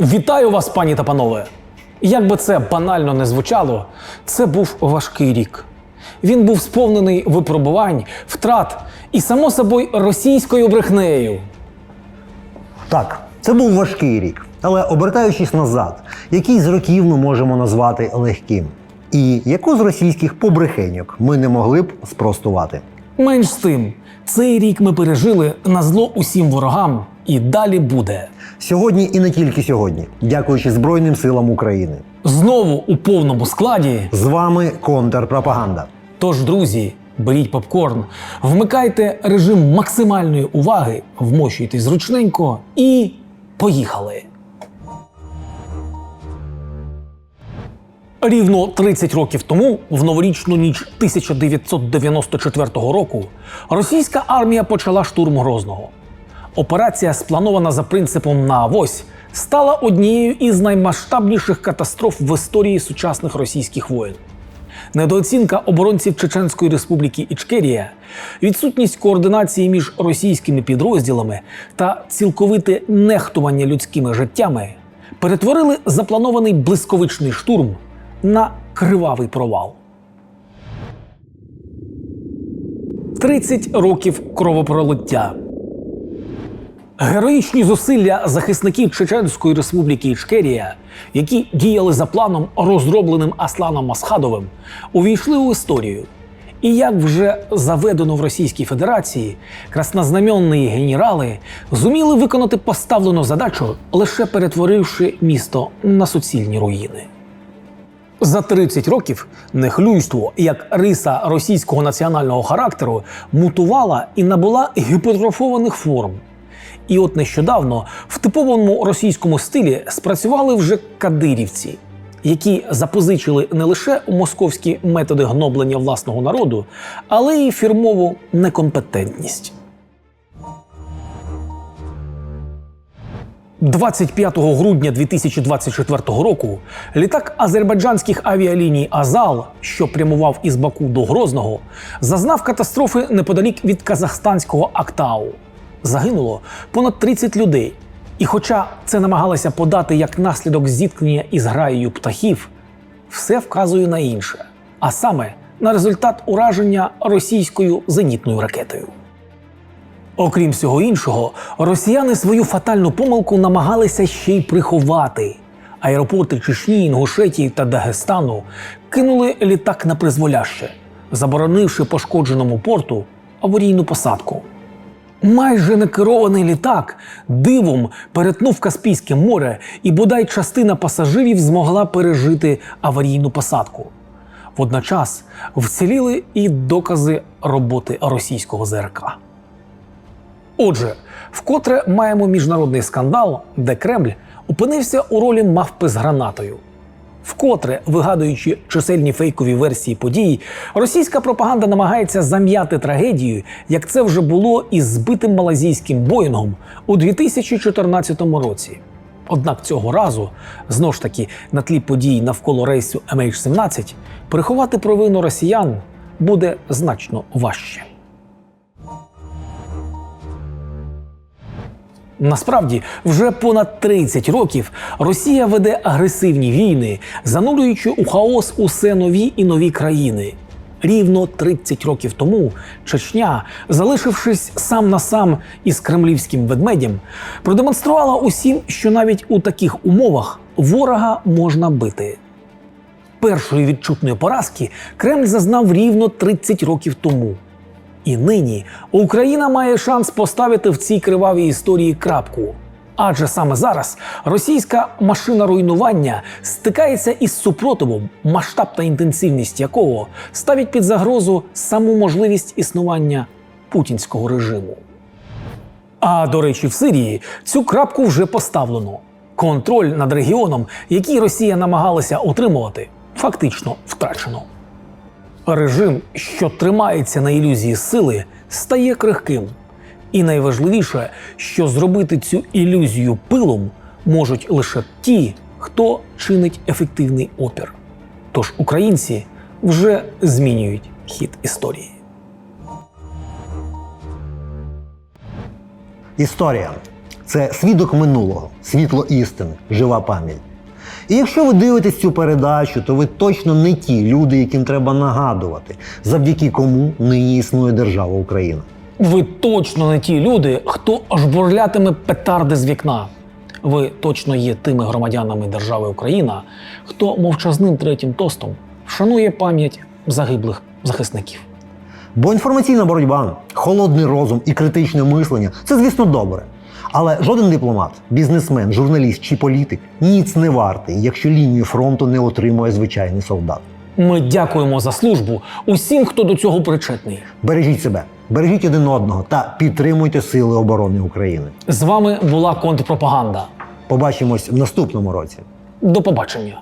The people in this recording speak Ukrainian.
Вітаю вас, пані та панове! Як би це банально не звучало, це був важкий рік. Він був сповнений випробувань, втрат і, само собою, російською брехнею. Так, це був важкий рік, але обертаючись назад, який з років ми можемо назвати легким? І яку з російських побрехеньок ми не могли б спростувати? Менш з тим, цей рік ми пережили на зло усім ворогам, і далі буде. Сьогодні і не тільки сьогодні, дякуючи Збройним силам України. Знову у повному складі. З вами контрпропаганда. Тож, друзі, беріть попкорн, вмикайте режим максимальної уваги, вмощуйте зручненько і поїхали. Рівно 30 років тому, в новорічну ніч 1994 року, російська армія почала штурм Грозного. Операція, спланована за принципом на авось, стала однією із наймасштабніших катастроф в історії сучасних російських воєн. Недооцінка оборонців Чеченської республіки Ічкерія, відсутність координації між російськими підрозділами та цілковите нехтування людськими життями перетворили запланований блискавичний штурм на кривавий провал. 30 років кровопролиття. Героїчні зусилля захисників Чеченської республіки Ічкерія, які діяли за планом, розробленим Асланом Масхадовим, увійшли у історію. І як вже заведено в Російській Федерації, краснознаменні генерали зуміли виконати поставлену задачу, лише перетворивши місто на суцільні руїни. За 30 років нехлюйство як риса російського національного характеру мутувала і набула гіпертрофованих форм. І от нещодавно в типовому російському стилі спрацювали вже кадирівці, які запозичили не лише московські методи гноблення власного народу, але й фірмову некомпетентність. 25 грудня 2024 року літак азербайджанських авіаліній Азал, що прямував із Баку до Грозного, зазнав катастрофи неподалік від казахстанського Актау. Загинуло понад 30 людей. І хоча це намагалися подати як наслідок зіткнення із граєю птахів, все вказує на інше, а саме на результат ураження російською зенітною ракетою. Окрім всього іншого, росіяни свою фатальну помилку намагалися ще й приховати. Аеропорти Чечні, Інгушетії та Дагестану кинули літак на призволяще, заборонивши пошкодженому порту аварійну посадку. Майже некерований літак дивом перетнув Каспійське море, і бодай частина пасажирів змогла пережити аварійну посадку. Водночас вціліли і докази роботи російського ЗРК. Отже, вкотре маємо міжнародний скандал, де Кремль опинився у ролі мавпи з гранатою. Вкотре, вигадуючи чисельні фейкові версії подій, російська пропаганда намагається зам'яти трагедію, як це вже було із збитим малазійським Боїнгом у 2014 році. Однак цього разу, знову ж таки, на тлі подій навколо рейсу MH17, приховати провину росіян буде значно важче. Насправді, вже понад 30 років Росія веде агресивні війни, занурюючи у хаос усе нові і нові країни. Рівно 30 років тому Чечня, залишившись сам на сам із кремлівським ведмедем, продемонструвала усім, що навіть у таких умовах ворога можна бити. Першої відчутної поразки Кремль зазнав рівно 30 років тому. І нині Україна має шанс поставити в цій кривавій історії крапку. Адже саме зараз російська машина руйнування стикається із супротивом, масштаб та інтенсивність якого ставить під загрозу саму можливість існування путінського режиму. А до речі, в Сирії цю крапку вже поставлено. Контроль над регіоном, який Росія намагалася отримувати, фактично втрачено. Режим, що тримається на ілюзії сили, стає крихким. І найважливіше, що зробити цю ілюзію пилом можуть лише ті, хто чинить ефективний опір. Тож українці вже змінюють хід історії. Історія. це свідок минулого, світло істини, жива пам'ять. І якщо ви дивитесь цю передачу, то ви точно не ті люди, яким треба нагадувати, завдяки кому нині існує держава Україна. Ви точно не ті люди, хто жбурлятиме петарди з вікна. Ви точно є тими громадянами держави Україна, хто мовчазним третім тостом вшанує пам'ять загиблих захисників. Бо інформаційна боротьба, холодний розум і критичне мислення це, звісно, добре. Але жоден дипломат, бізнесмен, журналіст чи політик ніц не вартий, якщо лінію фронту не отримує звичайний солдат. Ми дякуємо за службу усім, хто до цього причетний. Бережіть себе, бережіть один одного та підтримуйте Сили оборони України. З вами була контрпропаганда. Побачимось в наступному році. До побачення.